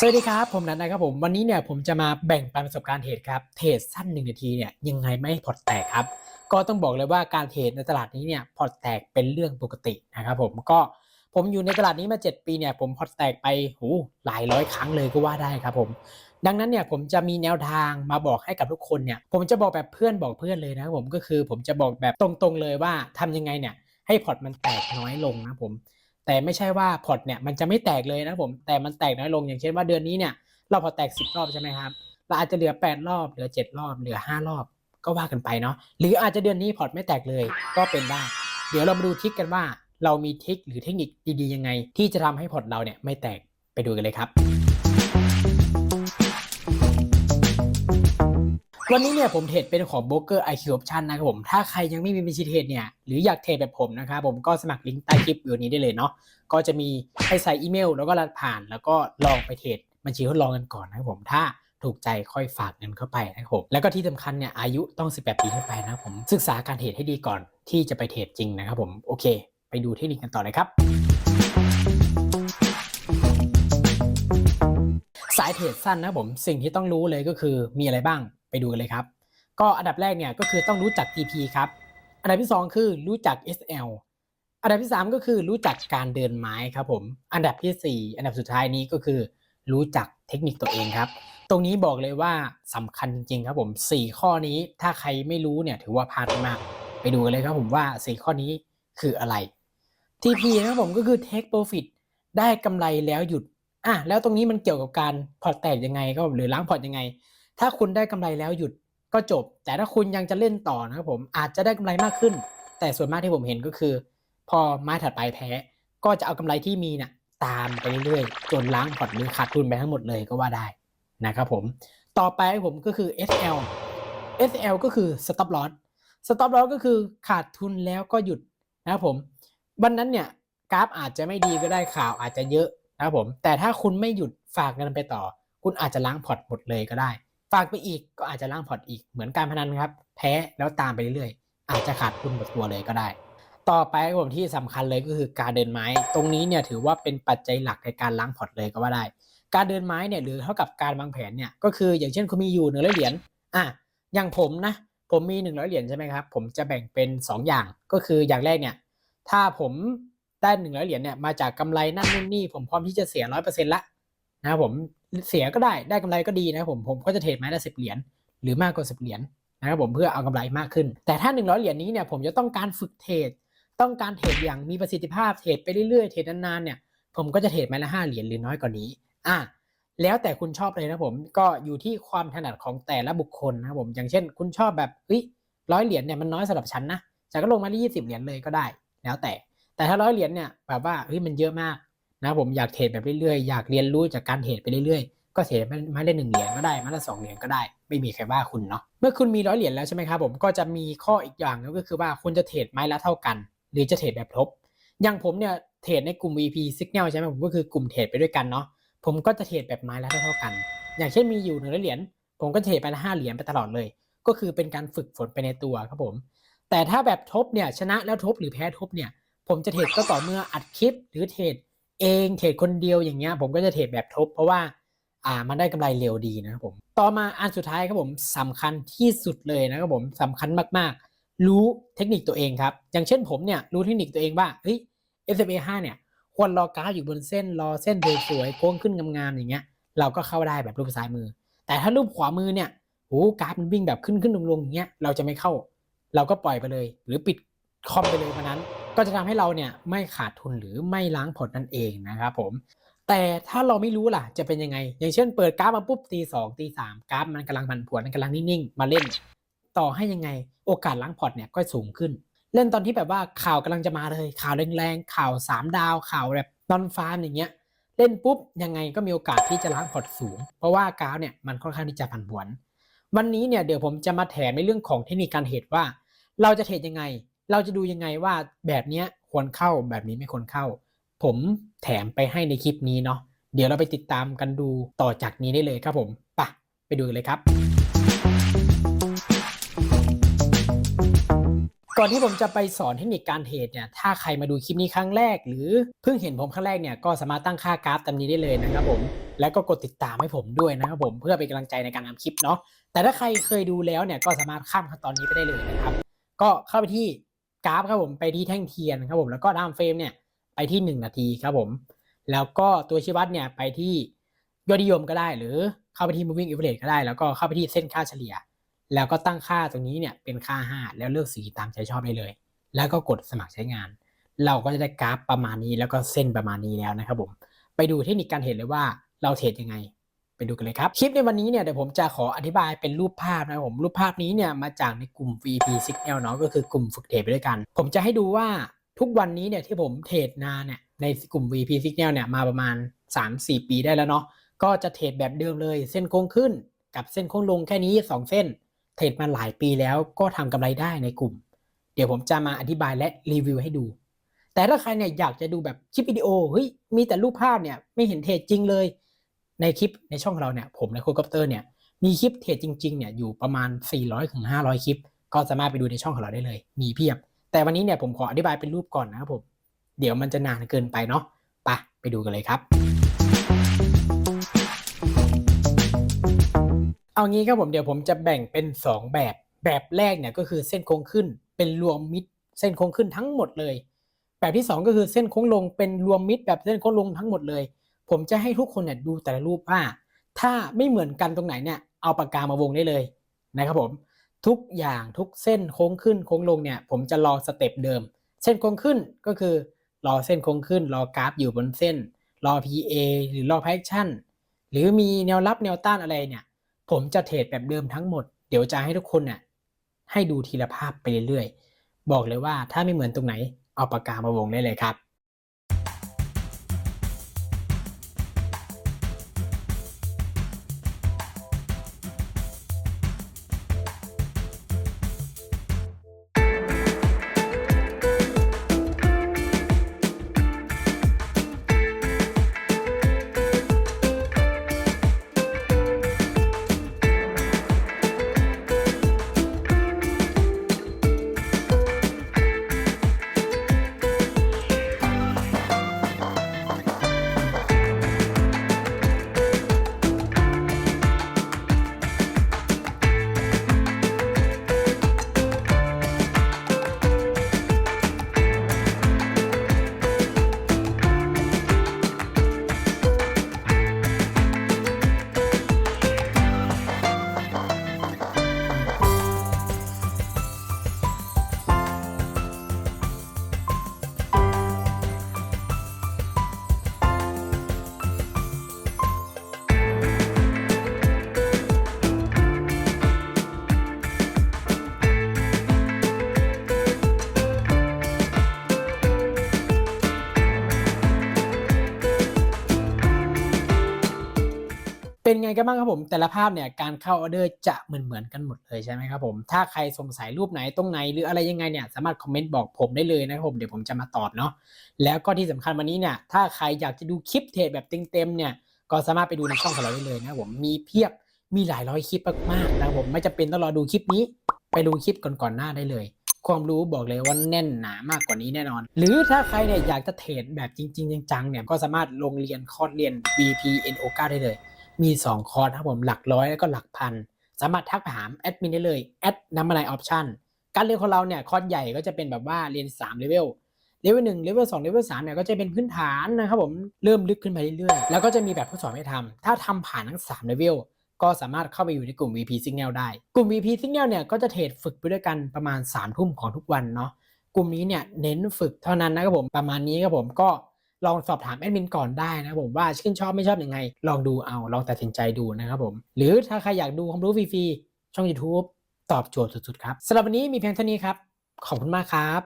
สวัสดีครับผมนัทนะครับผมวันนี้เนี่ยผมจะมาแบ่งปันประสบการณ์เทรดครับเทรดสั้นหนึ่งนาทีเนี่ยยังไงไม่พอแตกครับ ก็ต้องบอกเลยว่าการเทรดในตลาดนี้เนี่ยพอแตกเป็นเรื่องปกตินะครับผมก็ผมอยู่ในตลาดนี้มา 7 ปีเนี่ยผมพอแตกไปหูหลายร้อยครั้งเลยก็ว่าได้ครับผม ดังนั้นเนี่ยผมจะมีแนวทางมาบอกให้กับทุกคนเนี่ยผมจะบอกแบบเพื่อนบอกเพื่อนเลยนะครับผมก็คือผมจะบอกแบบตรงๆเลยว่าทำยังไงเนี่ยให้พอร์ตมันแตกน้อยลงนะครับผม แต่ไม่ใช่ว่าพอร์ตเนี่ยมันจะไม่แตกเลยนะผมแต่มันแตกน้อยลงอย่างเช่นว่าเดือนนี้เนี่ยเราพอแตก 10 รอบใช่ไหมครับเราอาจจะเหลือ 8 รอบเหลือ 7 รอบเหลือ 5 รอบก็ว่ากันไปเนาะหรืออาจจะเดือนนี้พอร์ตไม่แตกเลยก็เป็นได้ เดี๋ยวเรามาดูทิกกันว่า เรามีทิกหรือเทคนิคดีๆยังไง ที่จะทำให้พอร์ตเราเนี่ยไม่แตกไปดูกันเลยครับ วันนี้เนี่ยผมเทรดเป็นของ b r o k e r IQ Option นะครับผม ถ้าใครยังไม่มีบัญชีเทรดเนี่ย หรืออยากเทรดแบบผมนะครับผมก็สมัครลิงก์ใต้คลิปอยู่นี้ได้เลยเนาะ ก็จะมีให้ใส่อีเมล แล้วก็รัดผ่าน แล้วก็ลองไปเทรดบัญชีทดลองกันก่อนนะครับผม ถ้าถูกใจค่อยฝากเงินเข้าไปนะครับผม แล้วก็ที่สำคัญเนี่ยอายุต้อง 18 ปีขึ้นไปนะครับผม ศึกษาการเทรดให้ดีก่อนที่จะไปเทรดจริงนะครับผม โอเค ไปดูเทคนิคกันต่อเลยครับสายเทรดสั้นนะครับผมสิ่งที่ต้องรู้เลยก็คือมีอะไรบ้าง ดูกันเลยครับ ก็อันดับแรกเนี่ยก็คือต้องรู้จัก TP ครับ อันดับที่ 2 คือรู้จัก SL อันดับที่ 3 ก็คือรู้จักการเดินไม้ครับผม อันดับทีสี่4 อันดับสุดท้ายนี้ก็คือ รู้จักเทคนิคตัวเองครับ ตรงนี้บอกเลยว่าสำคัญจริงๆครับผม 4 ข้อนี้ถ้าใครไม่รู้เนี่ยถือว่าพลาดมาก ไปดูกันเลยครับผมว่า 4 ข้อนี้คืออะไร TP นะครับผมก็คือ take profit ได้กำไรแล้วหยุดอะแล้วตรงนี้มันเกี่ยวกับการพอร์ตแตกยังไงก็หรือล้างพอร์ตยังไง ถ้าคุณได้กำไรแล้วหยุดก็จบ แต่ถ้าคุณยังจะเล่นต่อนะครับผมอาจจะได้กำไรมากขึ้น แต่ส่วนมากที่ผมเห็นก็คือ พอไม้ถัดไปแพ้ ก็จะเอากำไรที่มีน่ะตามไปเรื่อยๆจนล้างพอร์ตหรือขาดทุนไปทั้งหมดเลยก็ว่าได้นะครับผมต่อไปผมก็คือ SL SL ก็คือ stop loss stop loss ก็คือขาดทุนแล้วก็หยุดนะครับผม วันนั้นเนี่ยกราฟอาจจะไม่ดีก็ได้ข่าวอาจจะเยอะนะครับผม แต่ถ้าคุณไม่หยุดฝากเงินไปต่อ คุณอาจจะล้างพอร์ตหมดเลยก็ได้ ฝากไปอีกก็อาจจะล้างพอร์ตอีกเหมือนการพนันครับ แพ้แล้วตามไปเรื่อยๆ อาจจะขาดทุนหมดตัวเลยก็ได้ ต่อไปผมที่สำคัญเลยก็คือการเดินไม้ ตรงนี้เนี่ยถือว่าเป็นปัจจัยหลักในการล้างพอร์ตเลยก็ว่าได้ การเดินไม้เนี่ยหรือเท่ากับการวางแผนเนี่ยก็คืออย่างเช่นคุณมีอยู่หนึ่งร้อยเหรียญอะอย่างผมนะผมมีหนึ่งร้อยเหรียญใช่ไหมครับผมจะแบ่งเป็นสองอย่างก็คืออย่างแรกเนี่ยถ้าผมได้หนึ่งร้อยเหรียญเนี่ยมาจากกำไรนั่นนู่นนี่ผมพร้อมที่จะเสียร้อยเปอร์เซ็นต์ละนะครับผมเสียก็ได้ได้กำไรก็ดีนะผมผมก็จะเทรดไม้ละสิบเหรียญหรือมากกว่าสิบเหรียญนะครับผมเพื่อเอากำไรมากขึ้น แต่ถ้าหนึ่งร้อยเหรียญนี้เนี่ยผมจะต้องการฝึกเทรดต้องการเทรดอย่างมีประสิทธิภาพเทรดไปเรื่อยๆเทรดนานๆเนี่ยผมก็จะเทรดไม้ละห้าเหรียญหรือน้อยกว่านี้อะแล้วแต่คุณชอบเลยนะผมก็อยู่ที่ความถนัดของแต่ละบุคคลนะผมอย่างเช่น คุณชอบแบบเฮ้ยร้อยเหรียญเนี่ยมันน้อยสำหรับฉันนะฉันก็ลงมาที่ยี่สิบเหรียญเลยก็ได้ แล้วแต่แต่ถ้าร้อยเหรียญเนี่ยแบบว่าเฮ้ยมันเยอะมาก นะผมอยากเทรดแบบเรื่อยๆอยากเรียนรู้จากการเทรดไปเรื่อยๆ ก็เทรดมาได้หนึ่งเหรียญก็ได้มาได้สองเหรียญก็ได้ ไม่มีใครว่าคุณเนาะเมื่อคุณมีร้อยเหรียญแล้วใช่ไหมครับผมก็จะมีข้ออีกอย่างก็คือว่าคุณจะเทรดไม้ละเท่ากัน หรือจะเทรดแบบทบอย่างผมเนี่ยเทรดในกลุ่ม VP Signal ใช่ไหมผมก็คือกลุ่มเทรดไปด้วยกันเนาะผมก็จะเทรดแบบไม้ละเท่ากัน อย่างเช่นมีอยู่หนึ่งร้อยเหรียญผมก็เทรดไปละห้าเหรียญไปตลอดเลย ก็คือเป็นการฝึกฝนไปในตัวครับผม แต่ถ้าแบบทบเนี่ยชนะแล้วทบหรือแพ้ทบเนี่ยผมจะเทรดก็ต่อเมื่ออัดคลิปหรือเทรด เองเทรดคนเดียวอย่างเงี้ยผมก็จะเทรดแบบทบ เพราะว่าอ่ามันได้กำไรเร็วดีนะครับผม ต่อมาอันสุดท้ายครับผมสำคัญที่สุดเลยนะครับผมสำคัญมากๆ รู้เทคนิคตัวเองครับ อย่างเช่นผมเนี่ยรู้เทคนิคตัวเองว่าเฮ้ย SMA 5เนี่ยควรรอกราฟอยู่บนเส้นรอเส้นสวยๆโค้งขึ้นงามๆอย่างเงี้ยเราก็เข้าได้แบบรูปซ้ายมือ แต่ถ้ารูปขวามือเนี่ยโอ้กราฟมันวิ่งแบบขึ้นขึ้นลงลงอย่างเงี้ยเราจะไม่เข้า เราก็ปล่อยไปเลย หรือปิดคอมไปเลยเพราะนั้น ก็จะทำให้เราเนี่ยไม่ขาดทุนหรือไม่ล้างพอตนั่นเองนะครับผม แต่ถ้าเราไม่รู้ล่ะจะเป็นยังไง อย่างเช่นเปิดกราฟมาปุ๊บตีสองตีสามกราฟมันกำลังผันผวนมันกำลังนิ่งๆมาเล่น ต่อให้ยังไงโอกาสล้างพอร์ตเนี่ยก็สูงขึ้น เล่นตอนที่แบบว่าข่าวกำลังจะมาเลย ข่าวแรงๆข่าวสามดาวข่าวแบบนอนฟาร์มอย่างเงี้ยเล่นปุ๊บยังไงก็มีโอกาสที่จะล้างพอร์ตสูง เพราะว่ากราฟเนี่ยมันค่อนข้างที่จะผันผวน วันนี้เนี่ยเดี๋ยวผมจะมาแถมในเรื่องของเทคนิคการเทรดว่า เราจะเทรดยังไง เราจะดูยังไงว่าแบบนี้ควรเข้าแบบนี้ไม่ควรเข้า ผมแถมไปให้ในคลิปนี้เนาะเดี๋ยวเราไปติดตามกันดูต่อจากนี้ได้เลยครับผมไปะไปดูเลยครับ ก่อนที่ผมจะไปสอนเทคนิคการเทรดเนี่ยถ้าใครมาดูคลิปนี้ครั้งแรก หรือเพิ่งเห็นผมครั้งแรกเนี่ยก็สามารถตั้งค่ากราฟตามนี้ได้เลยนะครับผมแล้วก็กดติดตามให้ผมด้วยนะครับผมเพื่อเป็นกำลังใจในการทำคลิปเนาะแต่ถ้าใครเคยดูแล้วเนี่ยก็สามารถข้ามขั้นตอนนี้ไปได้เลยนะครับก็เข้าไปที่ กราฟครับผมไปที่แท่งเทียนครับผมแล้วก็ด้ามเฟรมเนี่ยไปที่ 1 นาทีครับผม แล้วก็ตัวชี้วัดเนี่ยไปที่ยอดนิยมก็ได้ หรือเข้าไปที่ moving average ก็ได้ แล้วก็เข้าไปที่เส้นค่าเฉลี่ย แล้วก็ตั้งค่าตรงนี้เนี่ยเป็นค่า 5 แล้วเลือกสีตามใจชอบได้เลย แล้วก็กดสมัครใช้งาน เราก็จะได้กราฟประมาณนี้แล้วก็เส้นประมาณนี้แล้วนะครับผมไปดูเทคนิคการเทรดเลยว่าเราเทรดยังไง ไปดูกันเลยครับ คลิปในวันนี้เนี่ยเดี๋ยวผมจะขออธิบายเป็นรูปภาพนะผมรูปภาพนี้เนี่ยมาจากในกลุ่ม VP Signal เนาะก็คือกลุ่มฝึกเทรดไปด้วยกัน ผมจะให้ดูว่าทุกวันนี้เนี่ยที่ผมเทรดนาเนี่ยในกลุ่ม VP Signal เนี่ยมาประมาณ 3-4 ปีได้แล้วเนาะก็จะเทรดแบบเดิมเลยเส้นโค้งขึ้นกับเส้นโค้งลงแค่นี้ 2 เส้น เทรดมาหลายปีแล้วก็ทำกำไรได้ในกลุ่ม เดี๋ยวผมจะมาอธิบายและรีวิวให้ดู แต่ถ้าใครเนี่ยอยากจะดูแบบคลิปวิดีโอเฮ้ยมีแต่รูปภาพเนี่ยไม่เห็นเทรดจริงเลย ในคลิปในช่องเราเนี่ยผมในโคดคอปเตอร์เนี่ยมีคลิปเทรดจริงๆเนี่ยอยู่ประมาณ 400ถึง500 คลิป ก็สามารถไปดูในช่องของเราได้เลย มีเพียบ แต่วันนี้เนี่ยผมขออธิบายเป็นรูปก่อนนะครับผม เดี๋ยวมันจะนานเกินไปเนาะไปไปดูกันเลยครับ เอางี้ครับผมเดี๋ยวผมจะแบ่งเป็น 2 แบบ แบบแรกเนี่ยก็คือเส้นโค้งขึ้นเป็นรวมมิดเส้นโค้งขึ้นทั้งหมดเลย แบบที่ 2 ก็คือเส้นโค้งลงเป็นรวมมิดแบบเส้นโค้งลงทั้งหมดเลย ผมจะให้ทุกคนเนี่ยดูแต่ละรูปว่า ถ้าไม่เหมือนกันตรงไหนเนี่ยเอาปากกามาวงได้เลยนะครับผมทุกอย่างทุกเส้นโค้งขึ้นโค้งลงเนี่ยผมจะรอสเต็ปเดิม เส้นโค้งขึ้นก็คือรอเส้นโค้งขึ้น รอกราฟอยู่บนเส้น รอ PA หรือรอ Price Action หรือมีแนวรับแนวต้านอะไรเนี่ย ผมจะเทรดแบบเดิมทั้งหมด เดี๋ยวจะให้ทุกคนเนี่ยให้ดูทีละภาพไปเรื่อยๆ บอกเลยว่าถ้าไม่เหมือนตรงไหนเอาปากกามาวงได้เลยครับ เป็นไงกันบ้างครับผมแต่ละภาพเนี่ยการเข้าออเดอร์จะเหมือนเหมือนกันหมดเลยใช่ไหมครับผมถ้าใครสงสัยรูปไหนตรงไหนหรืออะไรยังไงเนี่ยสามารถคอมเมนต์บอกผมได้เลยนะครับผมเดี๋ยวผมจะมาตอบเนาะแล้วก็ที่สำคัญวันนี้เนี่ยถ้าใครอยากจะดูคลิปเทรดแบบเต็มๆเนี่ยก็สามารถไปดูในช่องของเราได้เลยนะครับผมมีเพียบมีหลายร้อยคลิปมากๆนะครับผมไม่จำเป็นต้องรอดูคลิปนี้ ไปดูคลิปก่อนๆหน้าได้เลยความรู้บอกเลยว่าแน่นหนามากกว่านี้แน่นอน หรือถ้าใครเนี่ยอยากจะเทรดแบบจริง ๆ จังๆเนี่ยก็สามารถลงเรียนคอร์สเรียน VPNO9 ได้เลย มี 2 คอร์สครับผมหลักร้อยแล้วก็หลักพัน สามารถทักไปหาแอดมินได้เลยแอดนัมอะไรออปชั่นการเรียนของเราเนี่ยคอร์สใหญ่ก็จะเป็นแบบว่าเรียน3เลเวลเลเวลหนึ่งเลเวลสองเลเวลสามเนี่ยก็จะเป็นพื้นฐานนะครับผมเริ่มลึกขึ้นไปเรื่อยๆ แล้วก็จะมีแบบทดสอบให้ทำถ้าทำผ่านทั้ง3เลเวลก็สามารถเข้าไปอยู่ในกลุ่ม VP Signal ได้ กลุ่ม VP Signal เนี่ยก็จะเทรดฝึกไปด้วยกันประมาณ3ามทุ่มของทุกวันเนาะกลุ่มนี้เนี่ยเน้นฝึกเท่านั้นนะครับผมประมาณนี้ครับผมก็ ลองสอบถามแอดมินก่อนได้นะผมว่าชื่นชอบไม่ชอบยังไง ลองดูเอาลองตัดสินใจดูนะครับผม หรือถ้าใครอยากดูความรู้ฟรีๆช่อง YouTube ตอบโจทย์สุดๆครับสำหรับวันนี้มีเพียงเท่านี้ครับ ขอบคุณมากครับ